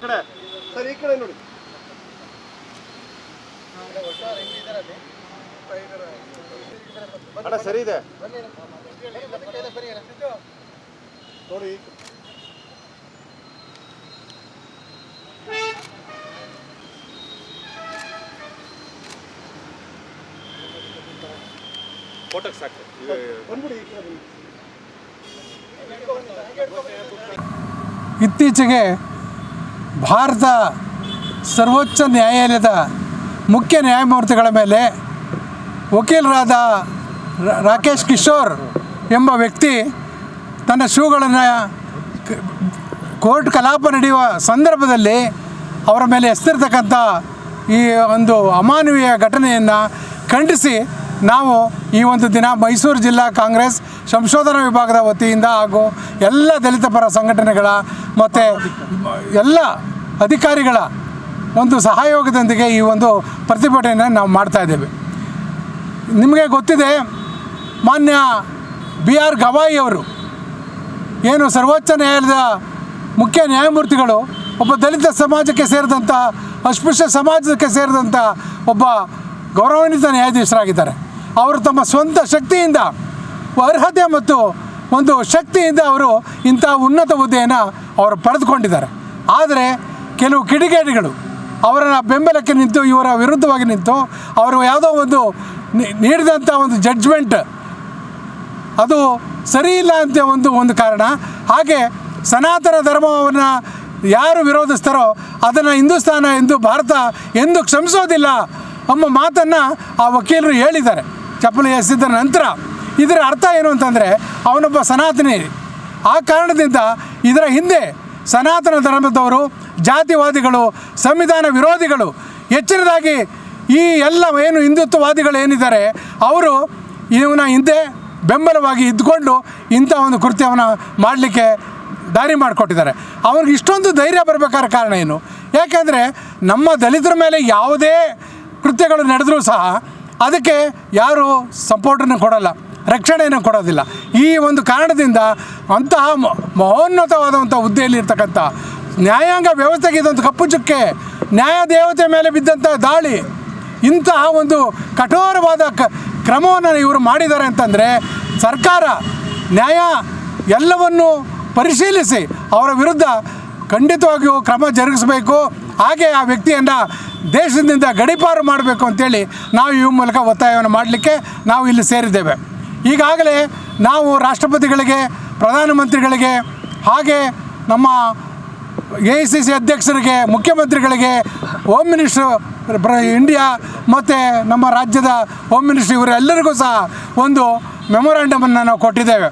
ಕಡೆ ಸರ್ ಈ ಕಡೆ ನೋಡಿ ಅಣ್ಣ ಸರಿ ಇದೆ ನೋಡಿ ಫೋಟೋಗೆ ಸಾಕು. ಇತ್ತೀಚೆಗೆ ಭಾರತ ಸರ್ವೋಚ್ಚ ನ್ಯಾಯಾಲಯದ ಮುಖ್ಯ ನ್ಯಾಯಮೂರ್ತಿಗಳ ಮೇಲೆ ವಕೀಲರಾದ ರಾಕೇಶ್ ಕಿಶೋರ್ ಎಂಬ ವ್ಯಕ್ತಿ ತನ್ನ ಶೂಗಳನ್ನು ಕೋರ್ಟ್ ಕಲಾಪ ನಡೆಯುವ ಸಂದರ್ಭದಲ್ಲಿ ಅವರ ಮೇಲೆ ಎಸ್ತಿರ್ತಕ್ಕಂಥ ಈ ಒಂದು ಅಮಾನವೀಯ ಘಟನೆಯನ್ನು ಖಂಡಿಸಿ ನಾವು ಈ ಒಂದು ದಿನ ಮೈಸೂರು ಜಿಲ್ಲಾ ಕಾಂಗ್ರೆಸ್, ಸಂಶೋಧನಾ ವಿಭಾಗದ ವತಿಯಿಂದ ಹಾಗೂ ಎಲ್ಲ ದಲಿತ ಪರ ಸಂಘಟನೆಗಳ ಮತ್ತು ಎಲ್ಲ ಅಧಿಕಾರಿಗಳ ಒಂದು ಸಹಯೋಗದೊಂದಿಗೆ ಈ ಒಂದು ಪ್ರತಿಭಟನೆಯನ್ನು ನಾವು ಮಾಡ್ತಾ ಇದ್ದೇವೆ. ನಿಮಗೆ ಗೊತ್ತಿದೆ, ಮಾನ್ಯ ಬಿ ಆರ್ ಗವಾಯಿ ಅವರು ಏನು ಸರ್ವೋಚ್ಚ ನ್ಯಾಯಾಲಯದ ಮುಖ್ಯ ನ್ಯಾಯಮೂರ್ತಿಗಳು, ಒಬ್ಬ ದಲಿತ ಸಮಾಜಕ್ಕೆ ಸೇರಿದಂಥ ಅಸ್ಪೃಶ್ಯ ಸಮಾಜಕ್ಕೆ ಸೇರಿದಂಥ ಒಬ್ಬ ಗೌರವಾನ್ವಿತ ನ್ಯಾಯಾಧೀಶರಾಗಿದ್ದಾರೆ. ಅವರು ತಮ್ಮ ಸ್ವಂತ ಶಕ್ತಿಯಿಂದ ಅರ್ಹತೆ ಮತ್ತು ಒಂದು ಶಕ್ತಿಯಿಂದ ಅವರು ಇಂಥ ಉನ್ನತ ಹುದ್ದೆಯನ್ನು ಅವರು ಪಡೆದುಕೊಂಡಿದ್ದಾರೆ. ಆದರೆ ಕೆಲವು ಕಿಡಿಗೇಡಿಗಳು ಅವರ ಬೆಂಬಲಕ್ಕೆ ನಿಂತು, ಇವರ ವಿರುದ್ಧವಾಗಿ ನಿಂತು, ಅವರು ಯಾವುದೋ ಒಂದು ನೀಡಿದಂಥ ಒಂದು ಜಡ್ಜ್ಮೆಂಟ್ ಅದು ಸರಿ ಇಲ್ಲ ಅಂತ ಒಂದು ಒಂದು ಕಾರಣ. ಹಾಗೆ ಸನಾತನ ಧರ್ಮವನ್ನು ಯಾರು ವಿರೋಧಿಸ್ತಾರೋ ಅದನ್ನು ಹಿಂದೂಸ್ತಾನ ಎಂದು ಭಾರತ ಎಂದು ಕ್ಷಮಿಸೋದಿಲ್ಲ ಎಂಬ ಮಾತನ್ನು ಆ ವಕೀಲರು ಹೇಳಿದ್ದಾರೆ. ಚಪ್ಪಲಿ ಎಸೆದ ನಂತರ ಇದರ ಅರ್ಥ ಏನು ಅಂತಂದರೆ ಅವನೊಬ್ಬ ಸನಾತನಿ. ಆ ಕಾರಣದಿಂದ ಇದರ ಹಿಂದೆ ಸನಾತನ ಧರ್ಮದವರು, ಜಾತಿವಾದಿಗಳು, ಸಂವಿಧಾನ ವಿರೋಧಿಗಳು, ಹೆಚ್ಚಿನದಾಗಿ ಈ ಎಲ್ಲ ಏನು ಹಿಂದುತ್ವವಾದಿಗಳು ಏನಿದ್ದಾರೆ ಅವರು ಇವನ ಹಿಂದೆ ಬೆಂಬಲವಾಗಿ ಇದ್ಕೊಂಡು ಇಂಥ ಒಂದು ಕೃತ್ಯವನ್ನು ಮಾಡಲಿಕ್ಕೆ ದಾರಿ ಮಾಡಿಕೊಟ್ಟಿದ್ದಾರೆ. ಅವ್ರಿಗೆ ಇಷ್ಟೊಂದು ಧೈರ್ಯ ಬರಬೇಕಾದ ಕಾರಣ ಏನು? ಯಾಕೆಂದರೆ ನಮ್ಮ ದಲಿತರ ಮೇಲೆ ಯಾವುದೇ ಕೃತ್ಯಗಳು ನಡೆದರೂ ಸಹ ಅದಕ್ಕೆ ಯಾರು ಸಪೋರ್ಟನ್ನು ಕೊಡಲ್ಲ, ರಕ್ಷಣೆಯನ್ನು ಕೊಡೋದಿಲ್ಲ. ಈ ಒಂದು ಕಾರಣದಿಂದ ಅಂತಹ ಮಹೋನ್ನತವಾದಂಥ ಹುದ್ದೆಯಲ್ಲಿರ್ತಕ್ಕಂಥ ನ್ಯಾಯಾಂಗ ವ್ಯವಸ್ಥೆಗೆ ಇದೊಂದು ಕಪ್ಪು ಚುಕ್ಕೆ ನ್ಯಾಯ ದೇವತೆ ಮೇಲೆ ಬಿದ್ದಂಥ ದಾಳಿ, ಇಂತಹ ಒಂದು ಕಠೋರವಾದ ಕ, ಕ್ರಮವನ್ನು ಇವರು ಮಾಡಿದ್ದಾರೆ ಅಂತಂದರೆ ಸರ್ಕಾರ ನ್ಯಾಯ ಎಲ್ಲವನ್ನು ಪರಿಶೀಲಿಸಿ ಅವರ ವಿರುದ್ಧ ಖಂಡಿತವಾಗಿಯೂ ಕ್ರಮ ಜರುಗಿಸಬೇಕು. ಹಾಗೆ ಆ ವ್ಯಕ್ತಿಯನ್ನು ದೇಶದಿಂದ ಗಡಿಪಾರು ಮಾಡಬೇಕು ಅಂತೇಳಿ ನಾವು ಈ ಮೂಲಕ ಒತ್ತಾಯವನ್ನು ಮಾಡಲಿಕ್ಕೆ ನಾವು ಇಲ್ಲಿ ಸೇರಿದ್ದೇವೆ. ಈಗಾಗಲೇ ನಾವು ರಾಷ್ಟ್ರಪತಿಗಳಿಗೆ, ಪ್ರಧಾನಮಂತ್ರಿಗಳಿಗೆ, ಹಾಗೆ ನಮ್ಮ ಎ ಐ ಸಿ ಸಿ ಅಧ್ಯಕ್ಷರಿಗೆ, ಮುಖ್ಯಮಂತ್ರಿಗಳಿಗೆ, ಹೋಮ್ ಮಿನಿಸ್ಟ್ರು ಇಂಡಿಯಾ ಮತ್ತು ನಮ್ಮ ರಾಜ್ಯದ ಹೋಮ್ ಮಿನಿಸ್ಟ್ರ್ ಇವರೆಲ್ಲರಿಗೂ ಸಹ ಒಂದು ಮೆಮೊರಾಂಡಮನ್ನು ನಾವು ಕೊಟ್ಟಿದ್ದೇವೆ.